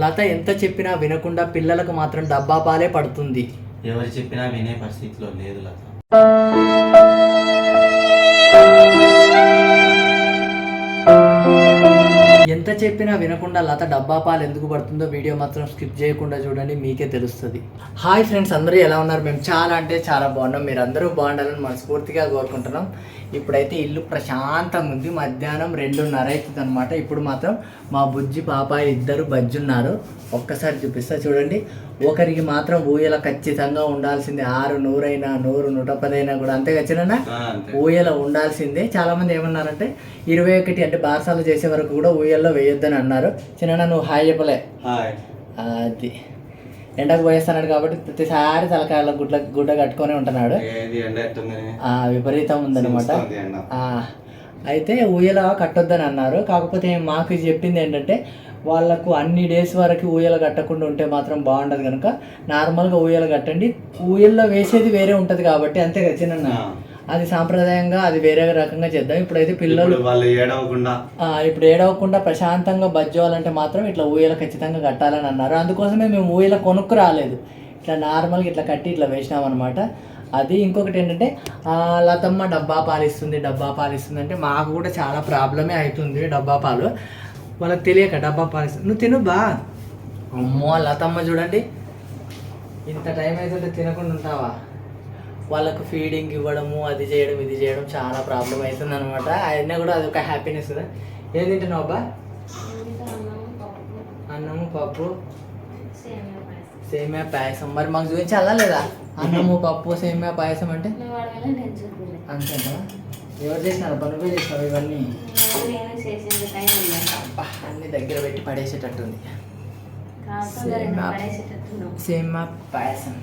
లత ఎంత చెప్పినా వినకుండా పిల్లలకు మాత్రం డబ్బా పాలే పడుతుంది. ఎవరు చెప్పినా వినే పరిస్థితిలో లేదు లత. ఎంత చెప్పినా వినకుండా లత డబ్బా పాలు ఎందుకు పడుతుందో వీడియో మాత్రం స్కిప్ చేయకుండా చూడండి మీకే తెలుస్తుంది. హాయ్ ఫ్రెండ్స్ అందరూ ఎలా ఉన్నారు? మేము చాలా అంటే చాలా బాగున్నాం. మీరు అందరూ బాగుండాలని మనస్ఫూర్తిగా కోరుకుంటున్నాం. ఇప్పుడైతే ఇల్లు ప్రశాంతంగా ఉంది. మధ్యాహ్నం రెండున్నర అవుతుంది అనమాట ఇప్పుడు మాత్రం మా బుజ్జి పాపాయి ఇద్దరు బజ్జున్నారు. ఒక్కసారి చూపిస్తా చూడండి. ఒకరికి మాత్రం ఊయల ఖచ్చితంగా ఉండాల్సిందే. ఆరు నూరైనా నూరు నూట పదైనా కూడా అంతే ఖచ్చితంగా ఊయల ఉండాల్సిందే. చాలా మంది ఏమన్నారంటే ఇరవై ఒకటి అంటే బారసాలు చేసే వరకు కూడా ఊయల్లో వేయొద్దని అన్నారు. చిన్న నువ్వు హాయ్ చెప్పలే. అది. ఎండకు పోయేస్తున్నాడు కాబట్టి ప్రతిసారి తలకాయల గుడ్ల గుడ్డ కట్టుకొని ఉంటున్నాడు. విపరీతం ఉందన్నమాట. అయితే ఊయల కట్టొద్దని అన్నారు. కాకపోతే మాకు చెప్పింది ఏంటంటే వాళ్ళకు అన్ని డేస్ వరకు ఊయల కట్టకుండా ఉంటే మాత్రం బాగుండదు కనుక నార్మల్గా ఊయల కట్టండి. ఊయల్లో వేసేది వేరే ఉంటుంది కాబట్టి అంతే కదా చిన్న. అది సాంప్రదాయంగా అది వేరే రకంగా చేద్దాం. ఇప్పుడైతే పిల్లలు వాళ్ళు ఏడవకుండా. ఇప్పుడు ఏడవకుండా ప్రశాంతంగా బజ్జోవాలంటే మాత్రం ఇట్లా ఊయల ఖచ్చితంగా కట్టాలని అన్నారు. అందుకోసమే మేము ఊయల కొనుక్కు రాలేదు. ఇట్లా నార్మల్గా ఇట్లా కట్టి ఇట్లా వేసినాం అనమాట అది ఇంకొకటి ఏంటంటే లతమ్మ డబ్బా పాలు ఇస్తుంది డబ్బా పాలు ఇస్తుంది అంటే మాకు కూడా చాలా ప్రాబ్లమే అవుతుంది డబ్బా పాలు. వాళ్ళకి తెలియక డబ్బా పాలు ఇస్తుంది నువ్వు తిను బా. అమ్మో లతమ్మ చూడండి. ఇంత టైం అయితే తినకుండా ఉంటావా? వాళ్ళకు ఫీడింగ్ ఇవ్వడము అది చేయడం ఇది చేయడం చాలా ప్రాబ్లం అవుతుంది అనమాట అయినా కూడా అది ఒక హ్యాపీనెస్ కదా. ఏం తింటున్నావు అబ్బా అన్నము పప్పు. సేమియా పాయసం. మరి మాకు చూపించాలా లేదా? అన్నము పప్పు సేమియా పాయసం అంటే? అంతేనా? ఎవరు చేసినారు? పనులు చేసినావు ఇవన్నీ? అన్ని దగ్గర పెట్టి పడేసేటట్టుంది. సేమియా పాయసం.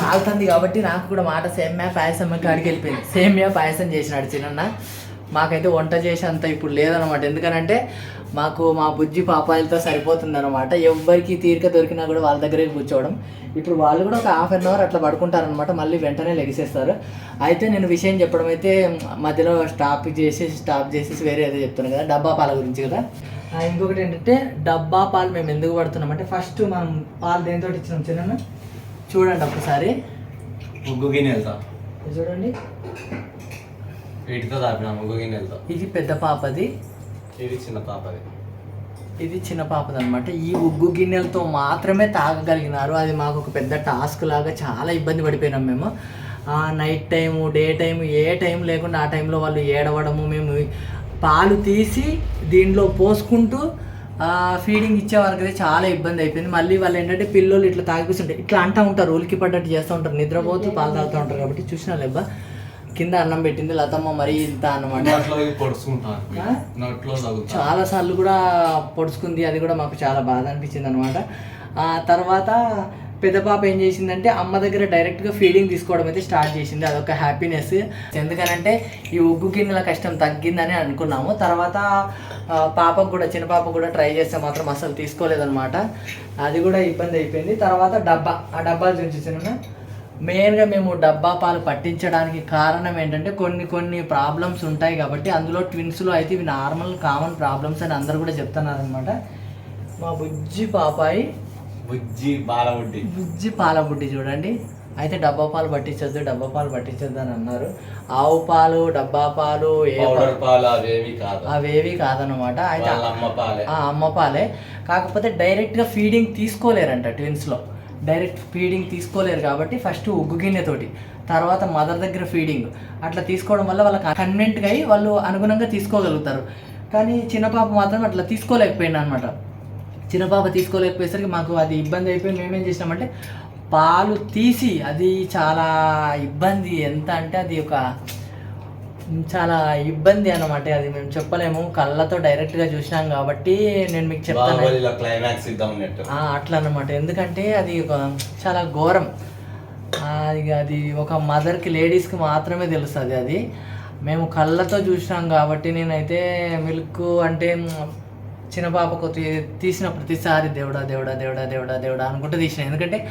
కాలుతుంది కాబట్టి నాకు కూడా మాట సేమియా పాయసం కాడికి వెళ్ళిపోయింది. సేమియా పాయసం చేసినాడు చిన్న మాకైతే వంట చేసేంత ఇప్పుడు లేదనమాట ఎందుకనంటే మాకు మా బుజ్జి పాపాయిలతో సరిపోతుంది అనమాట ఎవరికి తీరిక దొరికినా కూడా వాళ్ళ దగ్గరే కూర్చోవడం. ఇప్పుడు వాళ్ళు కూడా ఒక హాఫ్ అన్ అవర్ అట్లా పడుకుంటారనమాట మళ్ళీ వెంటనే లెగిసేస్తారు. అయితే నేను విషయం చెప్పడం అయితే మధ్యలో స్టాప్ చేసి స్టాప్ చేసేసి వేరే ఏదో చెప్తున్నాను కదా డబ్బా పాల గురించి కదా? ఆ, ఇంకొకటి ఏంటంటే డబ్బా పాలు మేము ఎందుకు పడుతున్నాం అంటే ఫస్ట్ మనం పాలు దేనితో ఇచ్చినాం చిన్న చూడండి ఒకసారి. ముగ్గు ఇది చూడండి. వీటితో తాపిన ముగ్గు గిన్నెలతో. ఇది పెద్ద పాపది. ఇది చిన్న పాపది. ఇది చిన్న పాపది అనమాట ఈ ఉగ్గు గిన్నెలతో మాత్రమే తాగగలిగినారు. అది మాకు ఒక పెద్ద టాస్క్ లాగా చాలా ఇబ్బంది పడిపోయినాం మేము. ఆ నైట్ టైము డే టైము ఏ టైం లేకుండా ఆ టైంలో వాళ్ళు ఏడవడము మేము పాలు తీసి దీనిలో పోసుకుంటూ ఫీడింగ్ ఇచ్చే అయితే చాలా ఇబ్బంది అయిపోయింది. మళ్ళీ వాళ్ళు ఏంటంటే పిల్లలు ఇట్లా తాగిపిస్తుంటారు ఇట్లా అంటూ ఉంటారు. ఉలికి పడ్డట్టు చేస్తూ ఉంటారు. నిద్రపోతూ పాలు తాగుతూ ఉంటారు కాబట్టి చూసినా లేబ్బా? కింద అన్నం పెట్టింది లతమ్మ మరీ ఇంత అన్నమాట. చాలా సార్లు కూడా పొడుచుకుంది అది కూడా మాకు చాలా బాధ అనిపించింది అనమాట ఆ తర్వాత పెద్ద పాప ఏం చేసిందంటే అమ్మ దగ్గర డైరెక్ట్గా ఫీడింగ్ తీసుకోవడం అయితే స్టార్ట్ చేసింది. అదొక హ్యాపీనెస్ ఎందుకనంటే ఈ ఉగ్గు గిన్నెల కష్టం తగ్గిందని అనుకున్నాము. తర్వాత పాపకు కూడా చిన్న పాపకు కూడా ట్రై చేస్తే మాత్రం అసలు తీసుకోలేదన్నమాట. అది కూడా ఇబ్బంది అయిపోయింది. తర్వాత డబ్బా. ఆ డబ్బాలు చూపించిన మెయిన్గా మేము డబ్బా పాలు పట్టించడానికి కారణం ఏంటంటే కొన్ని కొన్ని ప్రాబ్లమ్స్ ఉంటాయి కాబట్టి అందులో ట్విన్స్లో అయితే ఇవి నార్మల్ కామన్ ప్రాబ్లమ్స్ అని అందరు కూడా చెప్తున్నారు అనమాట మా బుజ్జి పాపాయి బుజ్జి బాలబుడ్డి. బుజ్జి పాల బుడ్డి చూడండి. అయితే డబ్బా పాలు పట్టించొద్దు డబ్బా పాలు పట్టించొద్దు అని అన్నారు. ఆవు పాలు డబ్బా పాలు అవేవి కాదు. అవేవి కాదనమాట అయితే అమ్మ పాలే. కాకపోతే డైరెక్ట్గా ఫీడింగ్ తీసుకోలేరంట ట్విన్స్లో డైరెక్ట్ ఫీడింగ్ తీసుకోలేరు కాబట్టి ఫస్ట్ ఉగ్గు గిన్నెతోటి తర్వాత మదర్ దగ్గర ఫీడింగ్. అట్లా తీసుకోవడం వల్ల వాళ్ళకి కన్వెంట్గా అయ్యి వాళ్ళు అనుగుణంగా తీసుకోగలుగుతారు. కానీ చిన్న పాప మాత్రం అట్లా తీసుకోలేకపోయింది అనమాట చిన్న పాప తీసుకోలేకపోయేసరికి మాకు అది ఇబ్బంది అయిపోయి మేమేం చేసినామంటే పాలు తీసి అది చాలా ఇబ్బంది. ఎంత అంటే అది ఒక చాలా ఇబ్బంది అన్నమాట. అది మేము చెప్పలేము. కళ్ళతో డైరెక్ట్గా చూసినాం కాబట్టి నేను మీకు చెప్తాను. క్లైమాక్స్ అట్లా అన్నమాట. ఎందుకంటే అది ఒక చాలా ఘోరం. ఇక అది ఒక మదర్కి లేడీస్కి మాత్రమే తెలుస్తుంది అది. మేము కళ్ళతో చూసినాం కాబట్టి నేనైతే మిల్క్ అంటే చిన్న పాపకు తీసిన ప్రతిసారి దేవుడా దేవుడా దేవుడా దేవుడా దేవుడా అనుకుంటూ తీసిన. ఎందుకంటే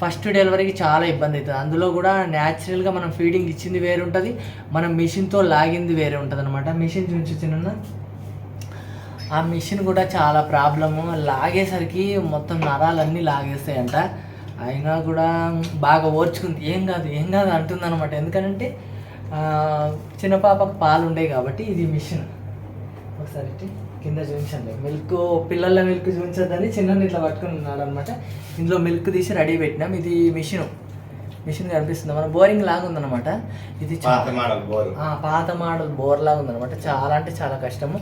ఫస్ట్ డెలివరీకి చాలా ఇబ్బంది అవుతుంది. అందులో కూడా న్యాచురల్గా మనం ఫీడింగ్ ఇచ్చింది వేరే ఉంటుంది మనం మిషన్తో లాగింది వేరే ఉంటుంది అనమాట మిషన్ చూసి చిన్న ఆ మిషన్ కూడా చాలా ప్రాబ్లము. లాగేసరికి మొత్తం నరాలన్నీ లాగేస్తాయంట. అయినా కూడా బాగా ఓర్చుకుంది. ఏం కాదు ఏం కాదు అంటుంది అనమాట ఎందుకంటే చిన్న పాపకు పాలు ఉండేవి కాబట్టి ఇది మిషన్. ఒకసారి కింద చూపించండి. మిల్క్ పిల్లల మిల్క్ చూపించద్దని చిన్న ఇట్లా పట్టుకుని ఉన్నాడు అనమాట ఇందులో మిల్క్ తీసి రెడీ పెట్టినాం. ఇది మిషన్ మిషన్ కనిపిస్తుంది. మన బోరింగ్ లాగా ఉందన్నమాట. ఇది పాత మోడల్ బోరు ఆ, పాత మోడల్ బోర్ లాగా ఉందన్నమాట. చాలా అంటే చాలా కష్టము.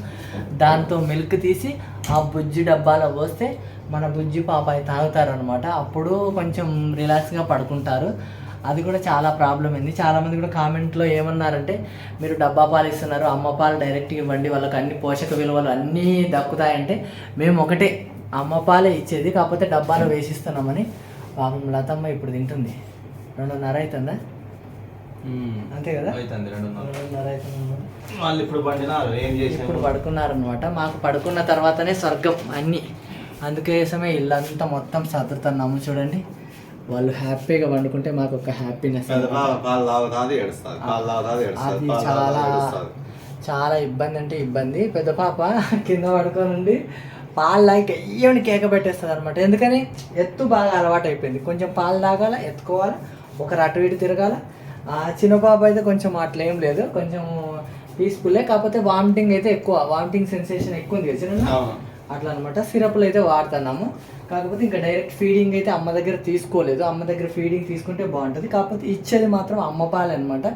దాంతో మిల్క్ తీసి ఆ బుజ్జి డబ్బాలో పోస్తే మన బుజ్జి పాపాయి తాగుతారనమాట అప్పుడు కొంచెం రిలాక్స్గా పడుకుంటారు. అది కూడా చాలా ప్రాబ్లం అయింది. చాలామంది కూడా కామెంట్లో ఏమన్నారంటే మీరు డబ్బా పాలు ఇస్తున్నారు అమ్మ పాలు డైరెక్ట్గా ఇవ్వండి వాళ్ళకి అన్ని పోషక విలువలు అన్నీ దక్కుతాయంటే మేము ఒకటే అమ్మ పాలే ఇచ్చేది కాకపోతే డబ్బాలో వేసిస్తున్నామని. పాపం లతమ్మ ఇప్పుడు తింటుంది. రెండున్నర అవుతుందా అంతే కదా? రెండున్నర. అవుతుంది వాళ్ళు ఇప్పుడు పండినారు ఏం ఇప్పుడు చేసాము పడుకున్నారనమాట మాకు పడుకున్న తర్వాతనే స్వర్గం అన్నీ. అందుకోసమే ఇల్లంతా మొత్తం సర్దుతున్నాము చూడండి. వాళ్ళు హ్యాపీగా వండుకుంటే మాకు ఒక హ్యాపీనెస్ అది చాలా చాలా ఇబ్బంది అంటే ఇబ్బంది. పెద్ద పాప కింద పడుకొని ఉండి పాలు తాగి ఏమని కేక పెట్టేస్తుంది అనమాట ఎందుకని? ఎత్తు బాగా అలవాటు అయిపోయింది కొంచెం పాలు తాగాల ఎత్తుకోవాలి ఒకరు అటు ఇటు తిరగాల. ఆ చిన్న పాప అయితే కొంచెం అట్లా ఏం లేదు. కొంచెం పీస్ఫుల్లే కాకపోతే వామిటింగ్ అయితే ఎక్కువ. వామిటింగ్ సెన్సేషన్ ఎక్కువ ఉంది చిన్న. అట్లా అనమాట సిరప్లు అయితే వాడుతున్నాము. కాకపోతే ఇంకా డైరెక్ట్ ఫీడింగ్ అయితే అమ్మ దగ్గర తీసుకోలేదు. అమ్మ దగ్గర ఫీడింగ్ తీసుకుంటే బాగుంటుంది. కాకపోతే ఇచ్చేది మాత్రం అమ్మ పాలు అనమాట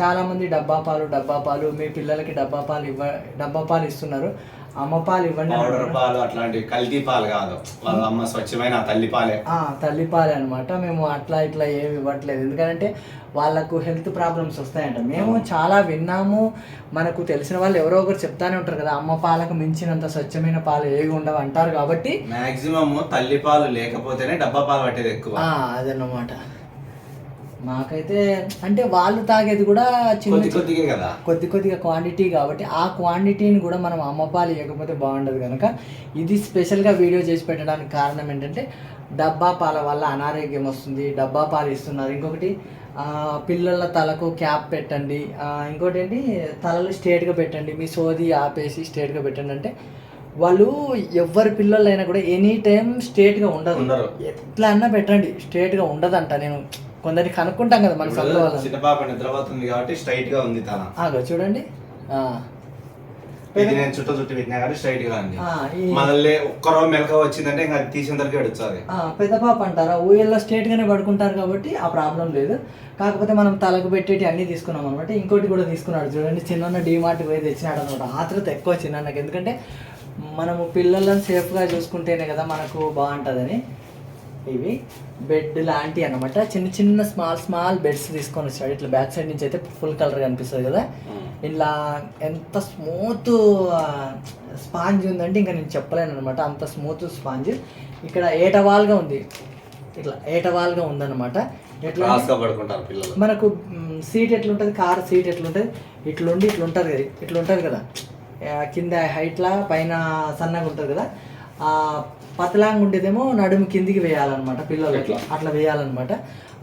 చాలామంది డబ్బా పాలు డబ్బా పాలు మీ పిల్లలకి డబ్బా పాలు ఇవ్వ డబ్బా పాలు ఇస్తున్నారు. అమ్మ పాలు ఇవ్వండి పౌడర్. పాలు అట్లాంటి కల్తీ పాలు కాదు. వాళ్ళ అమ్మ స్వచ్ఛమైన తల్లి పాలే. ఆ, తల్లిపాలే అనమాట మేము అట్లా ఇట్లా ఏమి ఇవ్వట్లేదు. ఎందుకంటే వాళ్ళకు హెల్త్ ప్రాబ్లమ్స్ వస్తాయంట. మేము చాలా విన్నాము. మనకు తెలిసిన వాళ్ళు ఎవరో ఒకరు చెప్తానే ఉంటారు కదా అమ్మ పాలకు మించినంత స్వచ్ఛమైన పాలు ఏవి ఉండవు అంటారు కాబట్టి మాక్సిమం తల్లి పాలు లేకపోతేనే డబ్బా పాలు పట్టేది ఎక్కువ. అదన్నమాట. మాకైతే అంటే వాళ్ళు తాగేది కూడా చిన్న కొద్ది కొద్దిగే కదా? కొద్ది కొద్దిగా క్వాంటిటీ కాబట్టి ఆ క్వాంటిటీని కూడా మనం అమ్మపాలు ఇవ్వకపోతే బాగుండదు కనుక ఇది స్పెషల్గా వీడియో చేసి పెట్టడానికి కారణం ఏంటంటే డబ్బా పాల వల్ల అనారోగ్యం వస్తుంది డబ్బా పాలు ఇస్తున్నారు. ఇంకొకటి పిల్లల తలకు క్యాప్ పెట్టండి. ఇంకోటి ఏంటి? తలలు స్ట్రేట్గా పెట్టండి. మీ సోది ఆపేసి స్ట్రేట్గా పెట్టండి. అంటే వాళ్ళు ఎవరి పిల్లలైనా కూడా ఎనీ టైం స్ట్రేట్గా ఉండదు. ఎట్లా అన్నా పెట్టండి. స్ట్రేట్గా ఉండదంట. నేను కొందరిని కనుక్కుంటాం కదా మన సందులో వాళ్ళని చిన్న పాప నిద్రపోతుంది కాబట్టి స్ట్రైట్గా ఉంది తన ఆగో చూడండి. ఆ. ఇది నేను చుట్టూ చుట్టూ పెట్టినా కానీ స్ట్రైట్గా ఉంది. ఆ, ఈ- మళ్ళీ ఒక్కరో మెలక వచ్చిందంటే ఇంకా అది తీసిన తరకే ఎడుస్తుంది ఆ, పెద్ద పాప అంటారా? ఊయల్లో స్ట్రేట్గానే పడుకుంటారు కాబట్టి ఆ ప్రాబ్లం లేదు. కాకపోతే మనం తలకు పెట్టేటి అన్నీ తీసుకున్నాం అనమాట ఇంకోటి కూడా తీసుకున్నాడు చూడండి. చిన్న డీమార్ట్కి పోయి తెచ్చినాడు అనమాట ఆత్రత ఎక్కువ చిన్నకి ఎందుకంటే మనము పిల్లలను సేఫ్గా చూసుకుంటేనే కదా మనకు బాగుంటుందని. ఇవి. బెడ్ లాంటి అన్నమాట. చిన్న చిన్న స్మాల్ స్మాల్ బెడ్స్ తీసుకొని వచ్చాడు. ఇట్లా బ్యాక్ సైడ్ నుంచి అయితే ఫుల్ కలర్ కనిపిస్తుంది కదా. ఇలా ఎంత స్మూత్ స్పాంజ్ ఉందంటే ఇంకా నేను చెప్పలేను అనమాట అంత స్మూత్ స్పాంజ్. ఇక్కడ ఏటవాల్గా ఉంది. ఇట్లా ఏటవాల్గా ఉందన్నమాట. ఎట్లా మనకు సీట్ ఎట్లుంటుంది? కార్ సీట్ ఎట్లుంటుంది? ఇట్లుండి ఇట్లుంటుంది కదా. ఇట్లా ఉంటుంది కదా కింద హైట్లా పైన సన్నగా ఉంటుంది కదా. ఆ పతలాంగా ఉండేదేమో నడుము కిందికి వేయాలన్నమాట పిల్లలకి ఎట్లా? అట్లా వేయాలన్నమాట.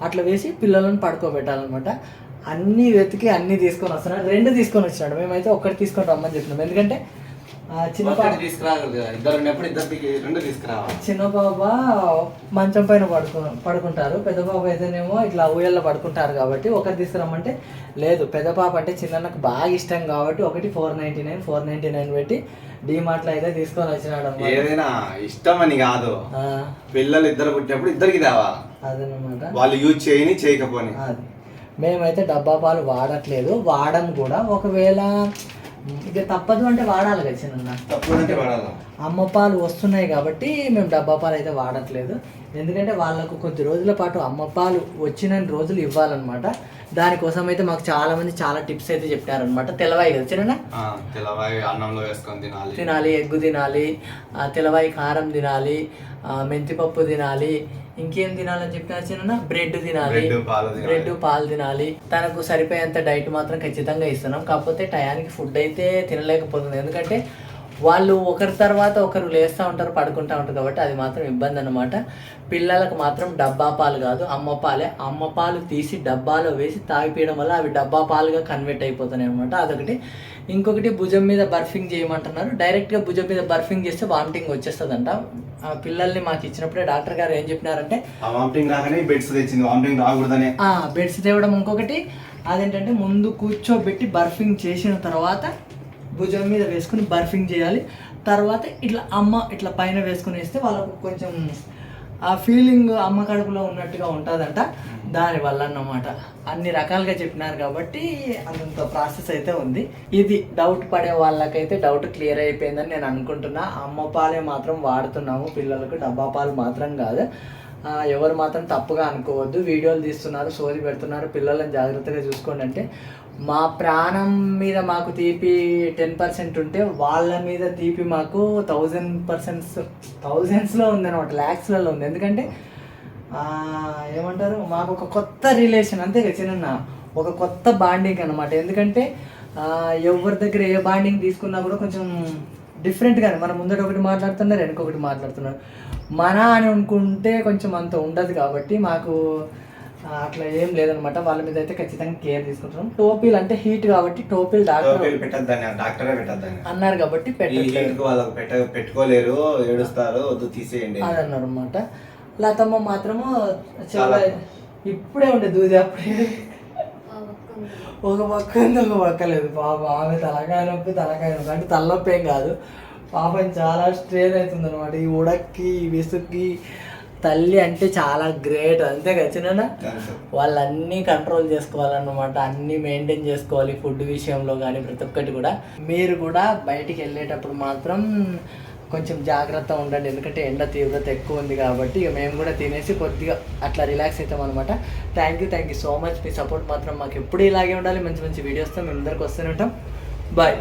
అట్లా వేసి పిల్లలను పడుకోబెట్టాలన్నమాట. అన్నీ వెతికి అన్నీ తీసుకొని వస్తున్నాడు రెండు తీసుకొని వచ్చినాడు. మేమైతే ఒక్కటి తీసుకొని రమ్మని చెప్పినాం. ఎందుకంటే చిన్న బాబా మంచం పైన పడుకు పడుకుంటారు. పెద్ద బాబు అయితేనేమో ఇట్లా ఊయల్లో పడుకుంటారు కాబట్టి ఒకటి తీసుకురమ్మంటే లేదు. పెద్ద పాప అంటే చిన్నకు బాగా ఇష్టం కాబట్టి ఒకటి four ninety nine four ninety nine పెట్టి డీమార్ట్లో అయితే తీసుకొని వచ్చినాడు ఏదైనా ఇష్టం అని కాదు పిల్లలు ఇద్దరు పుట్టినప్పుడు ఇద్దరికి తేవా? అదనమాట. వాళ్ళు యూజ్ చేయని చేయకపోని. అది. మేమైతే డబ్బా పాలు వాడట్లేదు. వాడం కూడా ఒకవేళ ఇక తప్పదు అంటే వాడాలి కదా చిన్న అమ్మ పాలు వస్తున్నాయి కాబట్టి మేము డబ్బా పాలు అయితే వాడట్లేదు. ఎందుకంటే వాళ్ళకు కొద్ది రోజుల పాటు అమ్మ పాలు వచ్చిన రోజులు ఇవ్వాలన్నమాట. దానికోసం అయితే మాకు చాలా మంది చాలా టిప్స్ అయితే చెప్పారనమాట తెలవాయి కదా చిన్న అన్నంలో వేసుకొని తినాలి. తినాలి ఎగ్గు తినాలి తెలవాయి కారం తినాలి మెంతిపప్పు తినాలి ఇంకేం తినాలని చెప్పినారు చిన్న బ్రెడ్ తినాలి. బ్రెడ్ పాలు తినాలి. బ్రెడ్ పాలు తినాలి. తనకు సరిపోయేంత డైట్ మాత్రం ఖచ్చితంగా ఇస్తున్నాం. కాకపోతే టయానికి ఫుడ్ అయితే తినలేకపోతుంది. ఎందుకంటే వాళ్ళు ఒకరి తర్వాత ఒకరు లేస్తూ ఉంటారు పడుకుంటూ ఉంటారు కాబట్టి అది మాత్రం ఇబ్బంది అనమాట పిల్లలకు మాత్రం డబ్బా పాలు కాదు అమ్మ పాలే. అమ్మ పాలు తీసి డబ్బాలో వేసి తాగిపోయడం వల్ల అవి డబ్బా పాలుగా కన్వర్ట్ అయిపోతున్నాయి అనమాట అదొకటి. ఇంకొకటి భుజం మీద బర్ఫింగ్ చేయమంటున్నారు. డైరెక్ట్గా భుజం మీద బర్ఫింగ్ చేస్తే వామిటింగ్ వచ్చేస్తుందంట. ఆ పిల్లల్ని మాకు ఇచ్చినప్పుడే డాక్టర్ గారు ఏం చెప్పినారంటే వామిటింగ్ రాగానే బెడ్స్ తెచ్చింది. వామిటింగ్ రాకూడదని. ఆ బెడ్స్ తేవడం ఇంకొకటి అదేంటంటే ముందు కూర్చోబెట్టి బర్ఫింగ్ చేసిన తర్వాత భుజం మీద వేసుకుని బర్ఫింగ్ చేయాలి. తర్వాత ఇట్లా అమ్మ ఇట్లా పైన వేసుకుని వేస్తే వాళ్ళకు కొంచెం ఆ ఫీలింగ్ అమ్మ కడుపులో ఉన్నట్టుగా ఉంటుందంట. దానివల్ల అన్నమాట అన్ని రకాలుగా చెప్పినారు కాబట్టి అంత ప్రాసెస్ అయితే ఉంది. ఇది డౌట్ పడే వాళ్ళకైతే డౌట్ క్లియర్ అయిపోయిందని నేను అనుకుంటున్నా. అమ్మ పాలే మాత్రం వాడుతున్నాము. పిల్లలకు డబ్బా పాలు మాత్రం కాదు. ఎవరు మాత్రం తప్పుగా అనుకోవద్దు. వీడియోలు తీస్తున్నారు సోది పెడుతున్నారు. పిల్లలను జాగ్రత్తగా చూసుకోండి అంటే మా ప్రాణం మీద మాకు తీపి టెన్ పర్సెంట్ ఉంటే వాళ్ళ మీద తీపి మాకు థౌజండ్ పర్సెంట్స్ థౌజండ్స్లో ఉంది అనమాట ల్యాక్స్లలో ఉంది. ఎందుకంటే ఏమంటారు మాకు ఒక కొత్త రిలేషన్ అంతే కదా చిన్న ఒక కొత్త బాండింగ్ అనమాట ఎందుకంటే ఎవరి దగ్గర ఏ బాండింగ్ తీసుకున్నా కూడా కొంచెం డిఫరెంట్గానే మనం ముందట ఒకటి మాట్లాడుతున్నారు వెనకొకటి మాట్లాడుతున్నారు. మన అని అనుకుంటే కొంచెం అంత ఉండదు కాబట్టి మాకు అట్లా ఏం లేదనమాట వాళ్ళ మీద అయితే ఖచ్చితంగా కేర్ తీసుకుంటున్నాం టోపీలు అంటే హీట్ కాబట్టి టోపీలు డాక్టర్ టోపీలు పెట్టద్దని డాక్టరే పెట్టద్దని అన్నారు కాబట్టి వాళ్ళకి పెట్ట పెట్టుకోలేరు ఏడుస్తారు వద్దు తీసేయండి. అది అన్నారు అనమాట లతమ్మ మాత్రము చాలా. ఇప్పుడే ఉండే దూది అప్పుడే. ఒక పక్క ఒక పక్క లేదు. పాపం ఆమె తలకాయ నొప్పి తలకాయ నొప్పి. అంటే తలనొప్పి ఏం కాదు. పాపం చాలా స్ట్రెయిన్ అవుతుంది అనమాట ఈ ఉడక్కి ఈ విసుక్కి తల్లి అంటే చాలా గ్రేట్. అంతే కదా. వాళ్ళన్నీ కంట్రోల్ చేసుకోవాలన్నమాట. అన్నీ మెయింటైన్ చేసుకోవాలి ఫుడ్ విషయంలో కానీ ప్రతి ఒక్కటి కూడా. మీరు కూడా బయటికి వెళ్ళేటప్పుడు మాత్రం కొంచెం జాగ్రత్త ఉండండి. ఎందుకంటే ఎండ తీవ్రత ఎక్కువ ఉంది కాబట్టి ఇక మేము కూడా తినేసి కొద్దిగా అట్లా రిలాక్స్ అవుతాం అనమాట thank you thank you so much me support మాత్రం మాకు ఎప్పుడు ఇలాగే ఉండాలి. మంచి మంచి వీడియోస్తో మేము అందరికి వస్తూనే ఉంటాం. బాయ్.